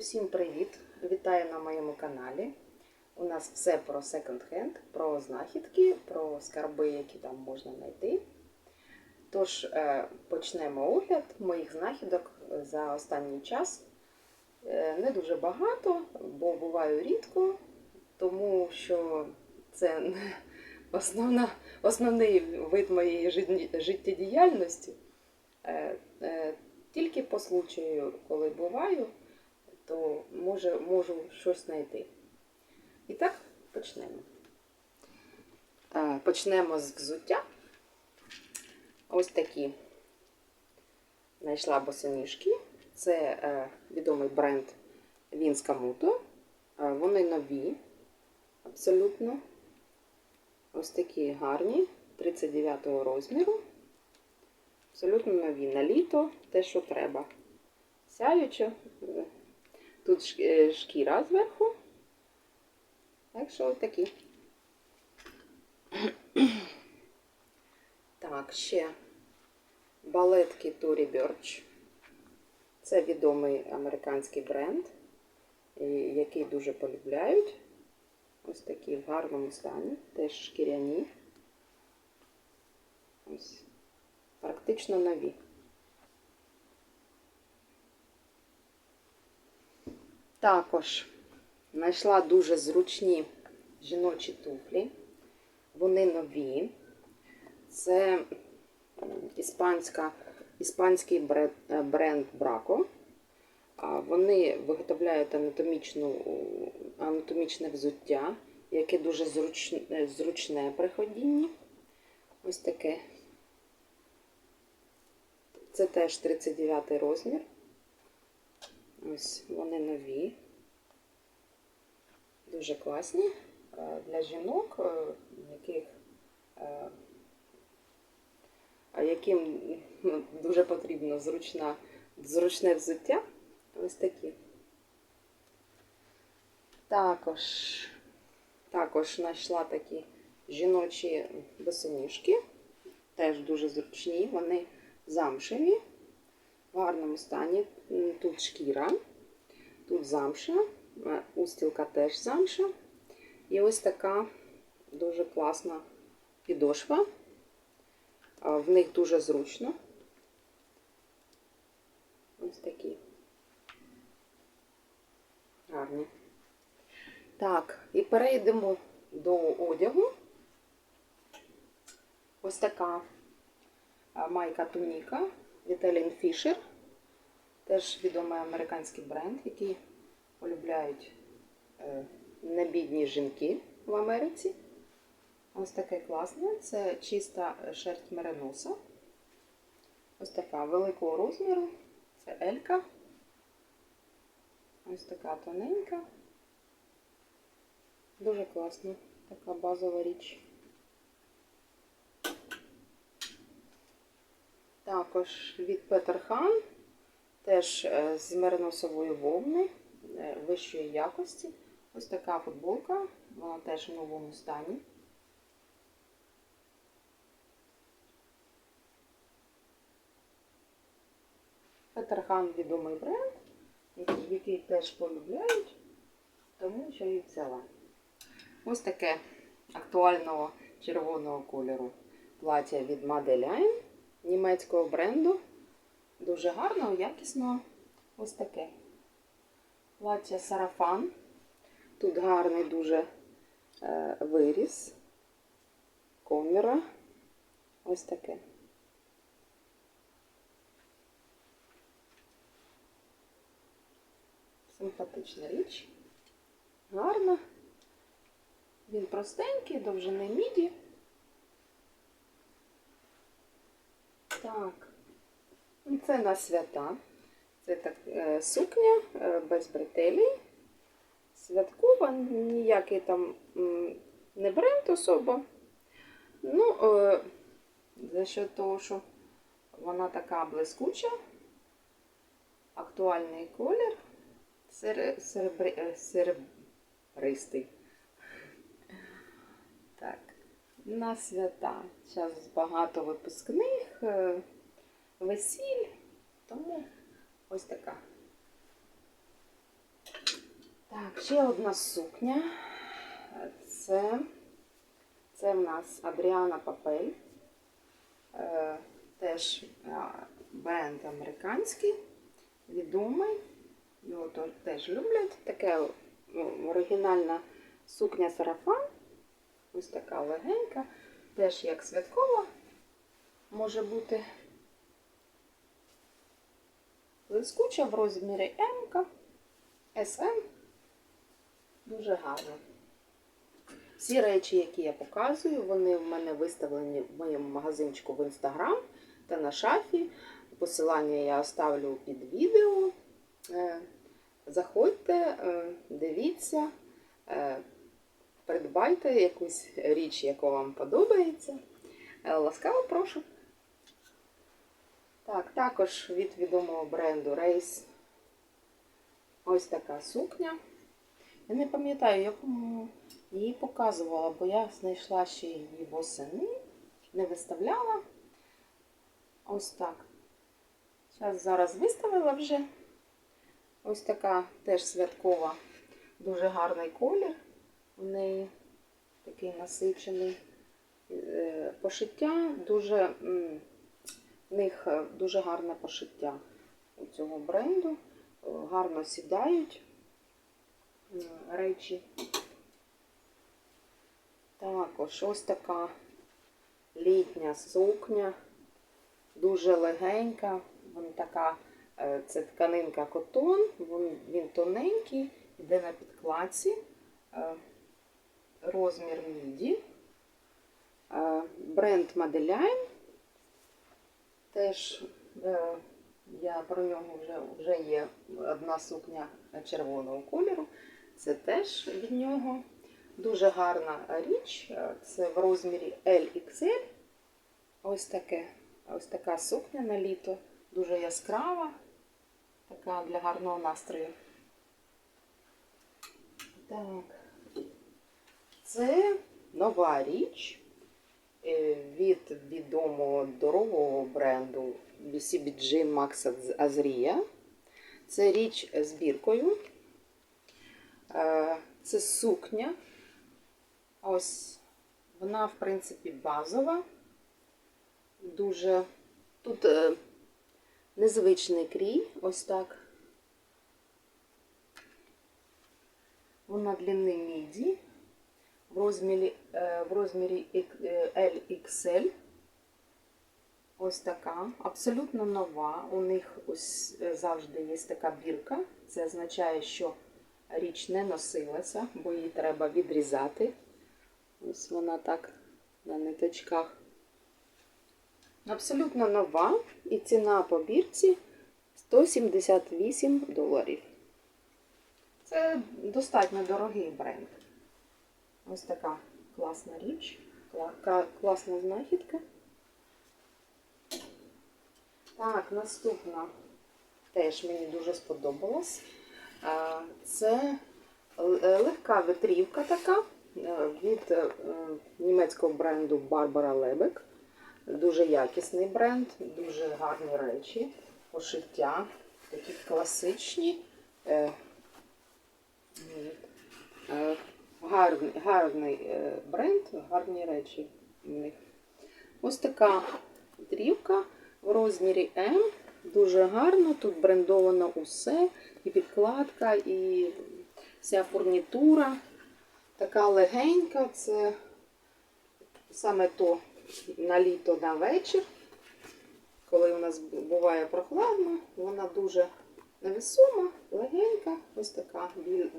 Усім привіт! Вітаю на моєму каналі. У нас все про секонд-хенд, про знахідки, про скарби, які там можна знайти. Тож е, почнемо огляд моїх знахідок за останній час. Е, Не дуже багато, бо буваю рідко, тому що це основна, основний вид моєї життєдіяльності. Е, Тільки по случаю, коли буваю, то може, можу щось знайти. І так, почнемо. Е, Почнемо з взуття. Ось такі знайшла босоніжки. Це е, відомий бренд Вінська Муто. Е, вони нові, абсолютно. Ось такі гарні, 39 розміру. Абсолютно нові. На літо те, що треба. Сяюче. Тут е, шкіра зверху. Так що ось такі. Так, ще балетки Tory Burch. Це відомий американський бренд, який дуже полюбляють. Ось такі в гарному стані, теж шкіряні. Ось. Практично нові. Також знайшла дуже зручні жіночі туфлі. Вони нові. Це іспанська, іспанський бренд, е, бренд Брако. Вони виготовляють анатомічну, анатомічне взуття, яке дуже зручне, зручне при ходінні. Ось таке. Це теж 39 розмір. Ось вони нові. Дуже класні е, для жінок, е, яких, е, яким ну, дуже потрібно зручна, зручне взуття. Ось такі. Також, також знайшла такі жіночі босоніжки. Теж дуже зручні. Вони замшеві, в гарному стані. Тут шкіра, тут замша, е, устілка теж замша. І ось така дуже класна підошва. В них дуже зручно. Ось такі. Гарні. Так, і перейдемо до одягу. Ось така майка Туніка від Елін Фішер. Теж відомий американський бренд, який полюбляють е, небідні жінки в Америці. Ось таке класне. Це чиста шерсть мериноса. Ось така великого розміру. Це Елька. Ось така тоненька. Дуже класна. Така базова річ. Також від Петерхан, теж е, з мериносової вовни е, вищої якості. Ось така футболка, вона теж в новому стані. Петерхан відомий бренд, який, теж полюбляють, тому що і взяла. Ось таке актуального червоного кольору плаття від Madeline німецького бренду. Дуже гарного, якісного. Ось таке. Плаття сарафан. Тут гарний дуже е, виріс. Коміра. Ось таке. Симпатична річ. Гарна. Він простенький, довжини міді. Так. Це на свята. Це так, е, сукня е, без бретелей. Святкова, ніякий там не бренд особо. Ну, е, за що того, що вона така блискуча, актуальний колір, сере- серебри- серебристий. Так, на свята. Зараз багато випускних, е, весіль, тому ось така. Ще одна сукня. Це, це в нас Адріана Папель. Е, теж е, бренд американський, відомий. Його теж люблять. Таке ну, оригінальна сукня сарафан. Ось така легенька. Теж як святкова може бути. Блискуча в розмірі М, СМ. Дуже гарно. Всі речі, які я показую, вони в мене виставлені в моєму магазинчику в інстаграм та на шафі. Посилання я оставлю під відео. Е, Заходьте, е, дивіться, е, придбайте якусь річ, яка вам подобається. Е, Ласкаво прошу. Так, також від відомого бренду Race. Ось така сукня. Я не пам'ятаю, я її показувала, бо я знайшла ще її восени, не виставляла. Ось так. Зараз зараз виставила вже. Ось така теж святкова, дуже гарний колір. У неї такий насичений. Е, Пошиття дуже, в них е, дуже гарне пошиття у цього бренду. Е, Гарно сідають речі. Також ось така літня сукня, дуже легенька. Вона така, це тканинка котон, він, він тоненький, йде на підкладці, розмір міді. Е, Бренд Madeline. Теж е, я про нього вже, вже є одна сукня червоного кольору. Це теж від нього. Дуже гарна річ. Це в розмірі LXL. Ось таке. Ось така сукня на літо. Дуже яскрава. Така для гарного настрою. Так. Це нова річ е, від відомого дорогого бренду BCBG Max Azria. Це річ з біркою. Е, Це сукня. Ось вона, в принципі, базова. Дуже тут е, незвичний крій, ось так. Вона длини міді в розмірі, е, в розмірі е, LXL. Ось така, абсолютно нова. У них ось е, завжди є така бірка. Це означає, що річ не носилася, бо її треба відрізати. Ось вона так на ниточках. Абсолютно нова. І ціна по бірці 178 доларів. Це достатньо дорогий бренд. Ось така класна річ, класна знахідка. Так, наступна теж мені дуже сподобалась. Це е, легка витрівка така е, від е, німецького бренду Barbara Lebeck. Дуже якісний бренд, дуже гарні речі, пошиття, такі класичні. Гарний, гарний е, бренд, гарні речі в них. Ось така дрівка в розмірі М. Дуже гарно. Тут брендовано усе. І підкладка, і вся фурнітура. Така легенька. Це саме то на літо на вечір. Коли у нас буває прохладно, вона дуже невесома, легенька, ось така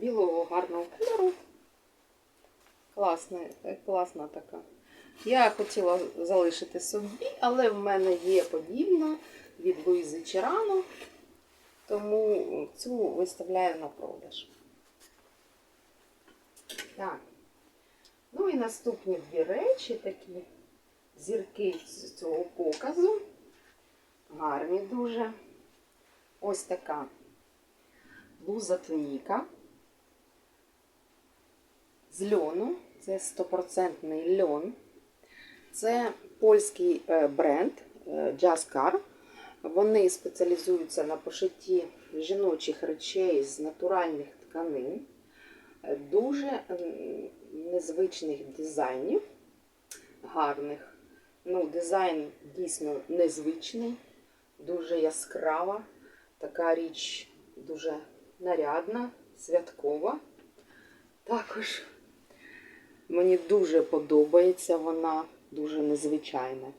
білого гарного кольору. Класна, е, класна така. Я хотіла залишити собі, але в мене є подібна від Луїзи Чирано, тому цю виставляю на продаж. Так. Ну і наступні дві речі такі зірки з цього показу. Гарні дуже. Ось така блуза туніка з льону. Це стопроцентний льон. Це польський е, бренд е, Jazzcar. Вони спеціалізуються на пошитті жіночих речей з натуральних тканин. е, дуже незвичних дизайнів, гарних. Ну, дизайн дійсно незвичний, дуже яскрава. Така річ дуже нарядна, святкова. Також мені дуже подобається вона, дуже незвичайна.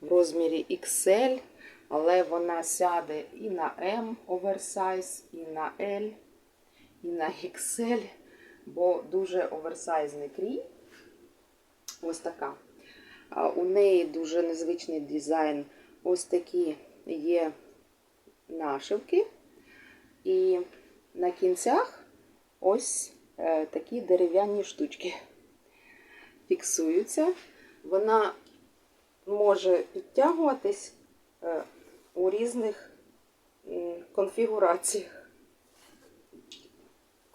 В розмірі XL, але вона сяде і на M оверсайз, і на L, і на XL, бо дуже оверсайзний крій. Ось така. У неї дуже незвичний дизайн. Ось такі є нашивки. І на кінцях ось е, такі дерев'яні штучки фіксуються. Вона може підтягуватись е, у різних конфігураціях.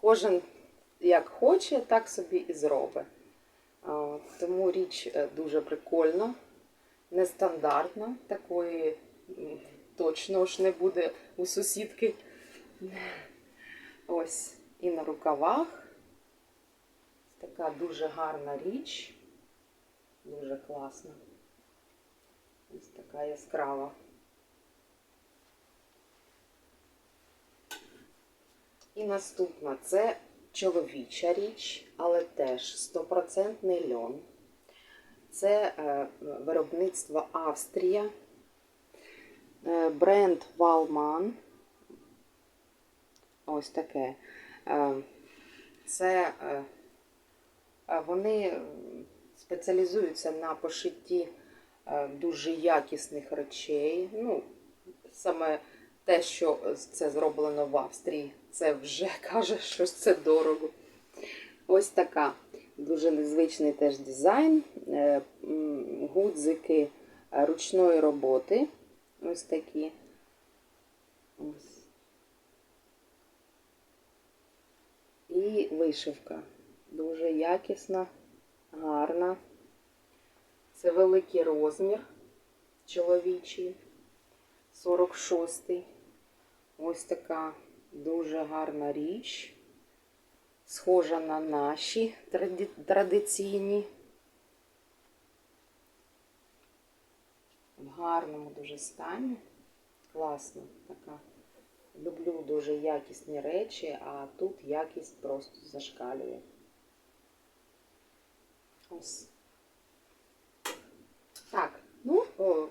Кожен як хоче, так собі і зробить. Тому річ е, дуже прикольна, нестандартна, такої точно ж не буде у сусідки. Ось і на рукавах. Така дуже гарна річ, дуже класна. Ось така яскрава. І наступна це чоловіча річ, але теж стопроцентний льон. Це е, виробництво Австрія, е, бренд Валман. Ось таке. Е, Це вони спеціалізуються на пошитті е, дуже якісних речей. Ну, саме те, що це зроблено в Австрії, це вже каже, що це дорого. Ось така дуже незвичний теж дизайн. Е, Гудзики е, ручної роботи. Ось такі. Ось. І вишивка. Дуже якісна, гарна. Це великий розмір чоловічий. 46-й. Ось така дуже гарна річ. Схожа на наші тради- традиційні. В гарному дуже стані. Класно така. Люблю дуже якісні речі, а тут якість просто зашкалює. Ось. Так, ну, о,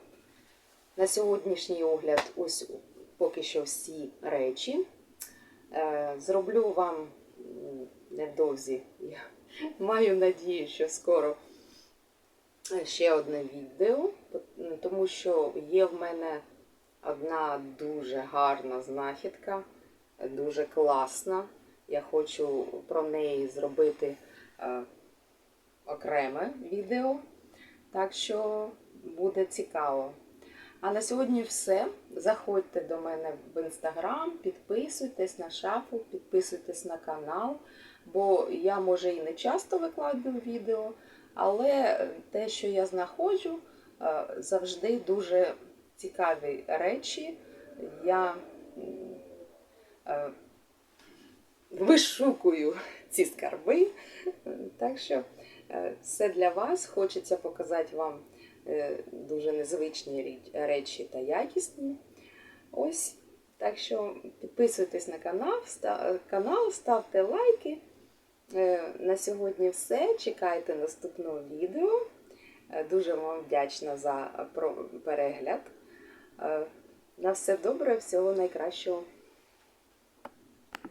на сьогоднішній огляд ось поки що всі речі. Е, Зроблю вам невдовзі. Я маю надію, що скоро ще одне відео, тому що є в мене одна дуже гарна знахідка, дуже класна. Я хочу про неї зробити е, окреме відео. Так що буде цікаво. А на сьогодні все. Заходьте до мене в інстаграм, підписуйтесь на шафу, підписуйтесь на канал, бо я, може, і не часто викладаю відео, але те, що я знаходжу, е, завжди дуже цікаві речі. Я е, вишукую ці скарби. Так що все для вас. Хочеться показати вам е, дуже незвичні речі та якісні. Ось. Так що підписуйтесь на канал, канал, ставте лайки. Е, На сьогодні все. Чекайте наступного відео. Е, Дуже вам вдячна за перегляд. Е, На все добре, всього найкращого.